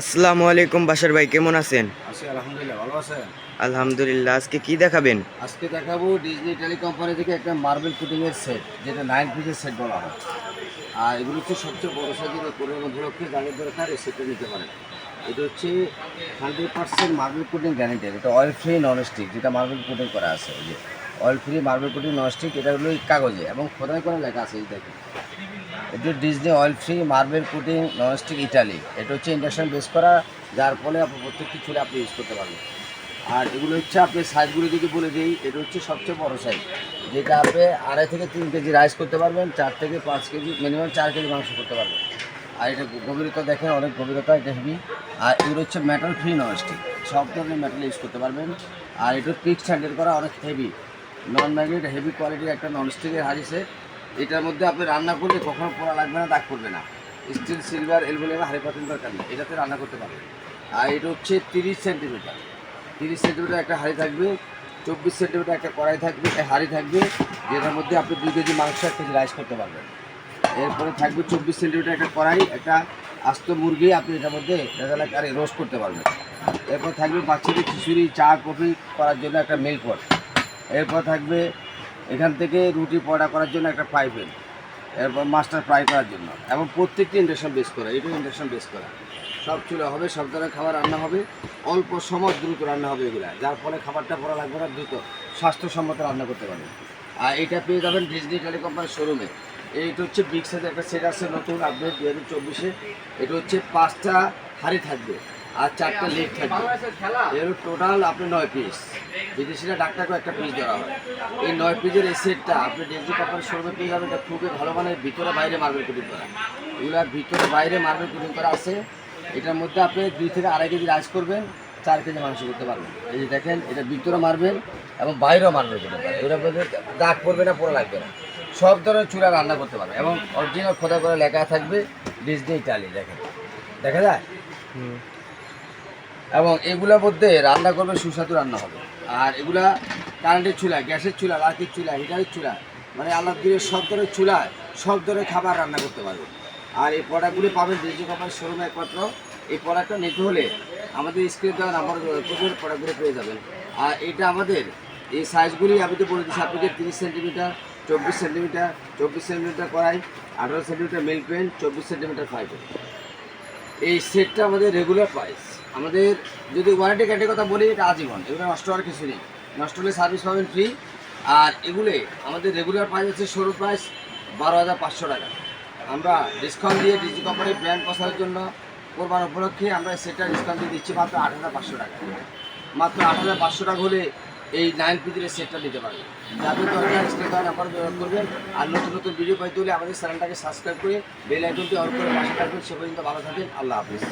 আসসালামু আলাইকুম বাসার ভাই কেমন আছেন? আছি আলহামদুলিল্লাহ ভালো আছেন? আলহামদুলিল্লাহ আজকে কি দেখাবেন? আজকে দেখাবো ডিজনি টেলিকম্পানি থেকে একটা মার্বেল পুটিংয়ের সেট যেটা নাইন পিসের সেট বলা হয়। আর এগুলো হচ্ছে সবচেয়ে বড় সাইজের কোনো উপলক্ষে গাড়ির দরকার এই সেটটা নিতে পারেন। এটা হচ্ছে হান্ড্রেড পার্সেন্ট মার্বেল পুটিং গ্যারেন্টেড এটা অয়েল ফ্রি নন স্টিক যেটা মার্বেল পুটিং করা আছে যে। অয়েল ফ্রি মার্বেল পুটিং নন স্টিক এটা হলো কাগজে। এবং খোদাই করে লেখা আছে এই এটা ডিজনি অয়েল ফ্রি মার্বেল পুটিং ননস্টিক ইটালি। এটা হচ্ছে ইন্ডাকশন বেস করা, যার ফলে আপনি প্রত্যেকটি চুলে আপনি ইউজ করতে পারবেন। আর এগুলো হচ্ছে আপনি সাইজগুলো যদি বলে দিই, এটা হচ্ছে সবচেয়ে বড় সাইজ যেটা আপনি আড়াই থেকে তিন কেজি রাইস করতে পারবেন, চার থেকে পাঁচ কেজি মিনিমাম চার কেজি মাংস করতে পারবেন। আর এটা গভীরতা দেখেন, অনেক গভীরতা এটা হেভি আর এগুলো হচ্ছে মেটাল ফ্রি ননস্টিক। সব ধরনের মেটাল ইউজ করতে পারবেন। আর এটা পিক স্ট্যান্ডার্ড করা, অনেক হেভি নন ম্যাগনেট হেভি কোয়ালিটির একটা ননস্টিকের হাড়ি সেট এটার মধ্যে আপনি রান্না করলে কখনো পোড়া লাগবে না, দাগ করবে না। স্টিল সিলভার এলবুলেমা হাড়ি পাতিল দরকার নেই, এটাতে রান্না করতে পারবেন। আর এটা হচ্ছে তিরিশ সেন্টিমিটার। তিরিশ সেন্টিমিটার একটা হাঁড়ি থাকবে, চব্বিশ সেন্টিমিটার একটা কড়াই থাকবে হাঁড়ি থাকবে, যেটার মধ্যে আপনি দুই কেজি মাংস এক কেজি রাইস করতে পারবেন। এরপরে থাকবে চব্বিশ সেন্টিমিটার একটা কড়াই, একটা আস্ত মুরগি, আপনি এটার মধ্যে রেজালা আরে রোস্ট করতে পারবেন। এরপর থাকবে বাচ্চাদের খিচুড়ি, চা, কফি করার জন্য একটা মিল্ক পট এরপর থাকবে এখান থেকে রুটি পড়া করার জন্য একটা ফ্রাই প্যান এরপর মাস্টার ফ্রাই করার জন্য, এবং প্রত্যেকটি ইন্ডাকশন বেস করা এটাও ইন্ডাকশন বেস করা। সব চুলা হবে, সব ধরনের খাবার রান্না হবে, অল্প সময় দ্রুত রান্না হবে এগুলা, যার ফলে খাবারটা পড়া লাগবে না, দ্রুত স্বাস্থ্যসম্মত রান্না করতে পারবেন আর এটা পেয়ে যাবেন ডিজনি টেলিকম্পানির শোরুমে এইটা হচ্ছে বিগ একটা সেট আছে, নতুন আপডেট দু হাজার চব্বিশে। এটা হচ্ছে পাঁচটা হাড়ি থাকবে। আর চারটা লেগ থাকবে। এর টোটাল আপনি নয় পিস বিদেশিরা ডাক্তারকেও একটা পিস দেওয়া হয়। এই নয় পিসের এই সেটটা আপনি ডিজনি কোম্পানির শোরুমে পেয়ে যাবেন। এটা খুবই ভালো মানের ভিতরে বাইরে মার্বেল কুটিং করা। এগুলার ভিতরে বাইরে মার্বেল কুটিং করা আছে। এটার মধ্যে আপনি দুই থেকে আড়াই কেজি রাইস করবেন চার কেজি মাংস করতে পারবেন। এই যে দেখেন এটা ভিতরে মারবেন এবং বাইরেও মারবেন করতে পারবেন এটার মধ্যে দাগ পড়বে না পুরো লাগবে না। সব ধরনের চূড়া রান্না করতে পারবেন এবং অরিজিনাল খোদা করে লেখা থাকবে ডিজনি ইটালি দেখেন। দেখা যায়? এবং এগুলোর মধ্যে রান্না করবে সুস্বাদু রান্না হবে। আর এগুলা কারেন্টের চুলা গ্যাসের চুলা লাকির চুলা হিটারের চুলা মানে আল্লাহ দিয়ে সব ধরনের চুলা সব ধরনের খাবার রান্না করতে পারবে। আর এই প্রোডাক্টগুলি পাবেন ডিজি কোম্পানির শোরুমে একমাত্র। এই প্রোডাক্টটা নিতে হলে আমাদের স্ক্রিনে দেওয়া নাম্বার করবেন প্রোডাক্টগুলো পেয়ে যাবেন। আর এটা আমাদের এই সাইজগুলি আমি তো বলে দিচ্ছি আপনাকে তিরিশ সেন্টিমিটার চব্বিশ সেন্টিমিটার চব্বিশ সেন্টিমিটার কড়াই, আঠারো সেন্টিমিটার মিল্ক পেন চব্বিশ সেন্টিমিটার পেন এই সেটটা আমাদের রেগুলার প্রাইস আমাদের যদি ওয়ারেন্টি কার্ডের কথা বলি, এটা আজীবন। এগুলো নষ্ট হওয়ার কিছু নেই। নষ্ট হলে সার্ভিস পাবেন ফ্রি আর এগুলো, আমাদের রেগুলার প্রাইস হচ্ছে সরু প্রাইস বারো হাজার পাঁচশো টাকা। আমরা ডিসকাউন্ট দিয়ে ডিজি কোম্পানির ব্র্যান্ড প্রসারের জন্য কোরবান উপলক্ষে আমরা সেটটা ডিসকাউন্ট দিয়ে দিচ্ছি মাত্র আট হাজার পাঁচশো টাকা। মাত্র আট হাজার পাঁচশো টাকা হলে এই নাইন পিজির সেটটা নিতে পারবেন যাদের দরকার সেটা নাম্বার ব্যবহার করবেন আর নতুন নতুন ভিডিও পাইতে হলে আমাদের চ্যানেলটাকে সাবস্ক্রাইব করে বেল আইকনটি অন করে পাশে থাকবেন। সে পর্যন্ত ভালো থাকেন। আল্লাহ হাফিজ।